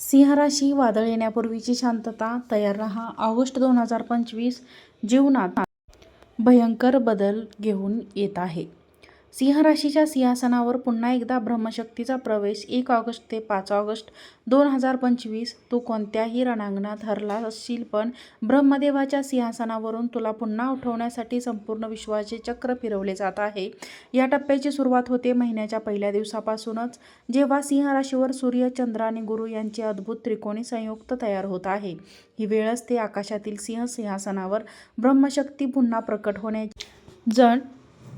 सिंह राशी वादळ येण्यापूर्वीची शांतता तयार राहा. ऑगस्ट दोन हजार पंचवीस जीवनात भयंकर बदल घेऊन येत आहे. सिंह राशीच्या सिंहासनावर पुन्हा एकदा ब्रह्मशक्तीचा प्रवेश एक ऑगस्ट ते पाच ऑगस्ट दोन हजार पंचवीस. तू कोणत्याही रणांगणात हरला असशील पण ब्रह्मदेवाच्या सिंहासनावरून तुला पुन्हा उठवण्यासाठी संपूर्ण विश्वाचे चक्र फिरवले जात आहे. या टप्प्याची सुरुवात होते महिन्याच्या पहिल्या दिवसापासूनच जेव्हा सिंह राशीवर सूर्य चंद्र आणि गुरु यांचे अद्भुत त्रिकोणी संयुक्त तयार होत आहे. ही वेळच ते आकाशातील सिंह सिंहासनावर ब्रह्मशक्ती पुन्हा प्रकट होण्याची जण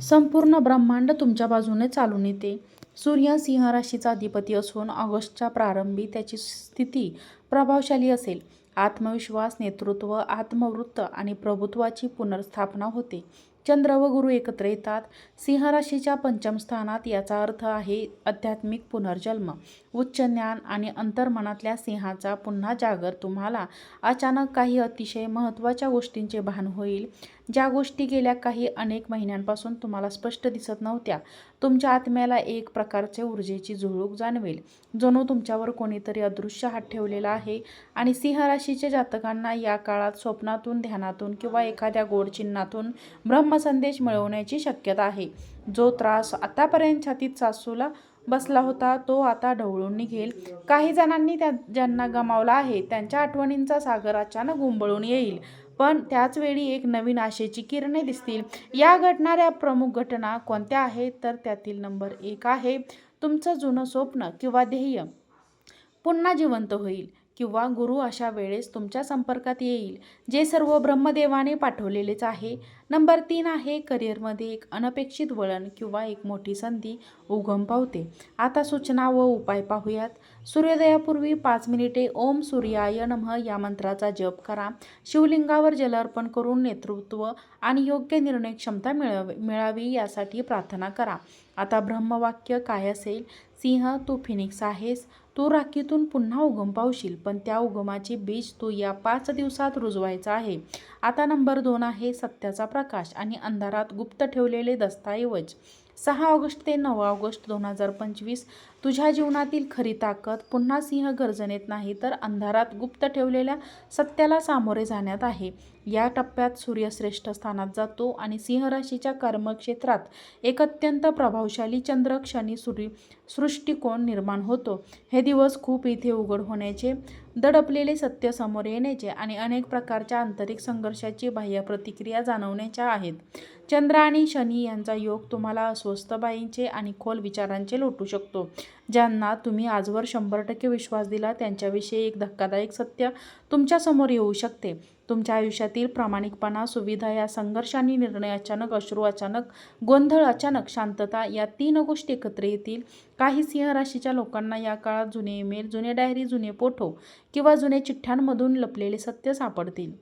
संपूर्ण ब्रह्मांड तुमच्या बाजूने चालून येते. सूर्य सिंह राशीचा अधिपती असून ऑगस्टच्या प्रारंभी त्याची स्थिती प्रभावशाली असेल. आत्मविश्वास नेतृत्व आत्मवृत्त आणि प्रभुत्वाची पुनर्स्थापना होते. चंद्र व गुरु एकत्र येतात. सिंह राशीच्या पंचम स्थानात याचा अर्थ आहे आध्यात्मिक पुनर्जन्म. उच्च ज्ञान आणि अंतर्मनातल्या सिंहाचा पुन्हा जागर तुम्हाला अचानक काही अतिशय महत्त्वाच्या गोष्टींचे भान होईल. ज्या गोष्टी गेल्या काही अनेक महिन्यांपासून तुम्हाला स्पष्ट दिसत नव्हत्या तुमच्या आत्म्याला एक प्रकारचे ऊर्जेची झुळूक जाणवेल जणू तुमच्यावर कोणीतरी अदृश्य हात ठेवलेला आहे आणि सिंह राशीच्या जातकांना या काळात स्वप्नातून ध्यानातून किंवा एखाद्या गोड चिन्हातून ब्रह्मसंदेश मिळवण्याची शक्यता आहे. जो त्रास आतापर्यंत छातीत सासूला बसला होता तो आता ढवळून निघेल. काही जणांनी त्या ज्यांना गमावला आहे त्यांच्या आठवणींचा सागर अचानक घुंबळून येईल. पण त्याच वेळी एक नवीन आशेची किरणे दिसतील. या घडणाऱ्या प्रमुख घटना कोणत्या आहेत? तर त्यातील नंबर एक आहे तुमचं जुनं स्वप्न किंवा ध्येय. पुन्हा जिवंत होईल किंवा गुरु अशा वेळेस तुमच्या संपर्कात येईल जे सर्व ब्रह्मदेवाने पाठवलेलेच आहे. नंबर तीन आहे करिअरमध्ये एक अनपेक्षित वळण किंवा एक मोठी संधी उगम पावते. आता सूचना व उपाय पाहूयात. सूर्योदयापूर्वी पाच मिनिटे ओम सूर्याय नमः या मंत्राचा जप करा. शिवलिंगावर जलार्पण करून नेतृत्व आणि योग्य निर्णय क्षमता मिळव मिळावी यासाठी प्रार्थना करा. आता ब्रह्मवाक्य काय असेल? सिंह तू फिनिक्स आहेस. तू राखीतून पुन्हा उगम पावशील पण त्या उगमाचे बीज तू या पाच दिवसात रुजवायचा आहे. आता नंबर दोन आहे सत्याचा प्रकाश आणि अंधारात गुप्त ठेवलेले दस्तऐवज. सहा ऑगस्ट ते नऊ ऑगस्ट दोन हजार पंचवीस. तुझ्या जीवनातील खरी ताकद पुन्हा सिंह गर्जनेत नाही तर अंधारात गुप्त ठेवलेल्या सत्याला सामोरे जाण्यात आहे. या टप्प्यात सूर्य श्रेष्ठ स्थानात जातो आणि सिंहराशीच्या कर्मक्षेत्रात एक अत्यंत प्रभावशाली चंद्र क्षणी सूर्य सृष्टिकोन निर्माण होतो. हे दिवस खूप इथे उघड होण्याचे दडपलेले सत्य समोर येण्याचे आणि अनेक प्रकारच्या आंतरिक संघर्षाची बाह्य प्रतिक्रिया जाणवण्याच्या आहेत. चंद्र आणि शनी यांचा योग तुम्हाला अस्वस्थ बाईंचे आणि खोल विचारांचे लोटू शकतो. ज्यांना तुम्ही आजवर शंभर टक्के विश्वास दिला त्यांच्याविषयी एक धक्कादायक सत्य तुमच्यासमोर येऊ शकते. तुमच्या आयुष्यातील प्रामाणिकपणा सुविधा या संघर्ष आणि निर्णय अचानक अश्रू अचानक गोंधळ अचानक शांतता या तीन गोष्टी एकत्र येतील. काही सिंह राशीच्या लोकांना या काळात जुने ईमेल जुने डायरी जुने फोटो किंवा जुने चिठ्ठ्यांमधून लपलेले सत्य सापडतील.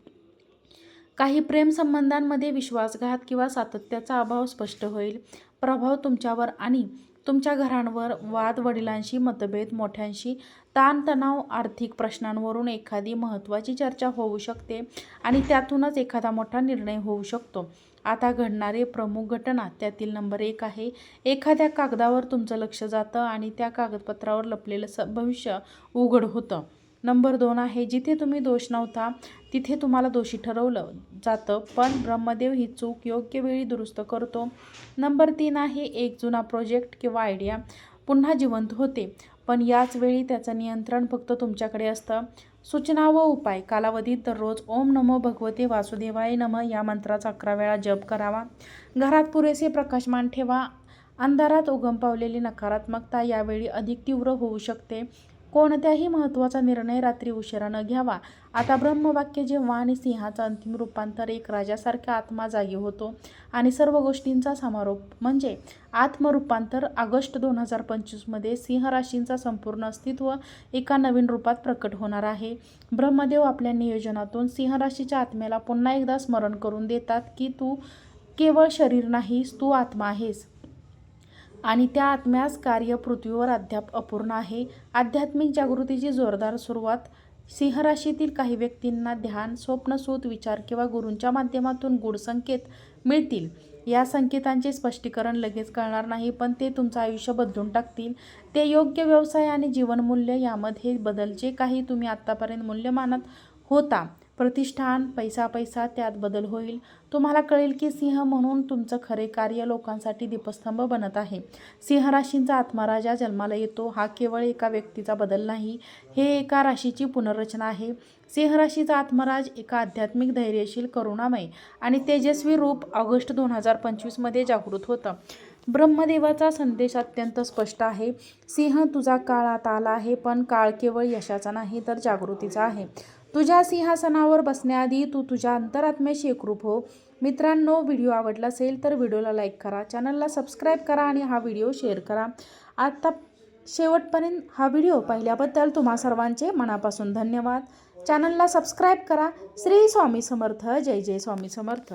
काही प्रेमसंबंधांमध्ये विश्वासघात किंवा सातत्याचा अभाव स्पष्ट होईल. प्रभाव तुमच्यावर आणि तुमच्या घरांवर वाद वडिलांशी मतभेद मोठ्यांशी ताणतणाव आर्थिक प्रश्नांवरून एखादी महत्त्वाची चर्चा होऊ शकते आणि त्यातूनच एखादा मोठा निर्णय होऊ शकतो. आता घडणारे प्रमुख घटना त्यातील नंबर एक आहे. एखाद्या कागदावर तुमचं लक्ष जातं आणि त्या कागदपत्रावर लपलेलं स भविष्य उघड होतं. नंबर दोन आहे जिथे तुम्ही दोष नव्हता तिथे तुम्हाला दोषी ठरवलं जातं. पण ब्रह्मदेव ही चूक योग्य वेळी दुरुस्त करतो. नंबर तीन आहे एक जुना प्रोजेक्ट किंवा आयडिया पुन्हा जिवंत होते. पण याच वेळी त्याचं नियंत्रण फक्त तुमच्याकडे असतं. सूचना व उपाय. कालावधीत दररोज ओम नमो भगवते वासुदेवाय नम या मंत्राचा अकरा वेळा जप करावा. घरात पुरेसे प्रकाशमान ठेवा. अंधारात उगम पावलेली नकारात्मकता यावेळी अधिक तीव्र होऊ शकते. कोणत्याही महत्त्वाचा निर्णय रात्री उशिरा न घ्यावा. आता ब्रह्मवाक्य जेव्हा आणि सिंहाचं अंतिम रूपांतर एक राजासारखा आत्मा जागी होतो आणि सर्व गोष्टींचा समारोप म्हणजे आत्मरूपांतर ऑगस्ट दोन हजार पंचवीसमध्ये सिंह राशींचा संपूर्ण अस्तित्व एका नवीन रूपात प्रकट होणार आहे. ब्रह्मदेव आपल्या नियोजनातून सिंह राशीच्या आत्म्याला पुन्हा एकदा स्मरण करून देतात की तू केवळ शरीर नाहीस तू आत्मा आहेस. आणि त्या आत्म्यास कार्य पृथ्वीवर अद्याप अपूर्ण आहे. आध्यात्मिक जागृतीची जोरदार सुरुवात. सिंहराशीतील काही व्यक्तींना ध्यान स्वप्नसूत विचार किंवा गुरूंच्या माध्यमातून गूढ संकेत मिळतील. या संकेतांचे स्पष्टीकरण लगेच कळणार नाही पण ते तुमचं आयुष्य बदलून टाकतील. ते योग्य व्यवसाय आणि जीवनमूल्य यामध्ये बदल जे काही तुम्ही आत्तापर्यंत मूल्य मानत होता. प्रतिष्ठान पैसा पैसा त्यात बदल होईल. तुम्हाला कळेल की सिंह म्हणून तुमचं खरे कार्य लोकांसाठी दीपस्तंभ बनत आहे. सिंह राशींचा आत्माराजा जन्माला येतो. हा केवळ एका व्यक्तीचा बदल नाही हे एका राशीची पुनर्रचना आहे. सिंह राशीचा आत्मराज एका आध्यात्मिक धैर्यशील करुणामय आणि तेजस्वी रूप ऑगस्ट दोन हजार पंचवीसमध्ये जागृत होतं. ब्रह्मदेवाचा संदेश अत्यंत स्पष्ट आहे. सिंह तुझा काळ आता आला आहे पण काळ केवळ यशाचा नाही तर जागृतीचा आहे. तुझ्या सिंहासनावर बसण्याआधी तू तुझ्या अंतरात्म्याशी एकरूप हो. मित्रांनो व्हिडिओ आवडला असेल तर व्हिडिओला लाईक करा चॅनलला सबस्क्राईब करा आणि हा व्हिडिओ शेअर करा. आत्ता शेवटपर्यंत हा व्हिडिओ पाहिल्याबद्दल तुम्हा सर्वांचे मनापासून धन्यवाद. चॅनलला सबस्क्राईब करा. श्री स्वामी समर्थ. जय जय स्वामी समर्थ.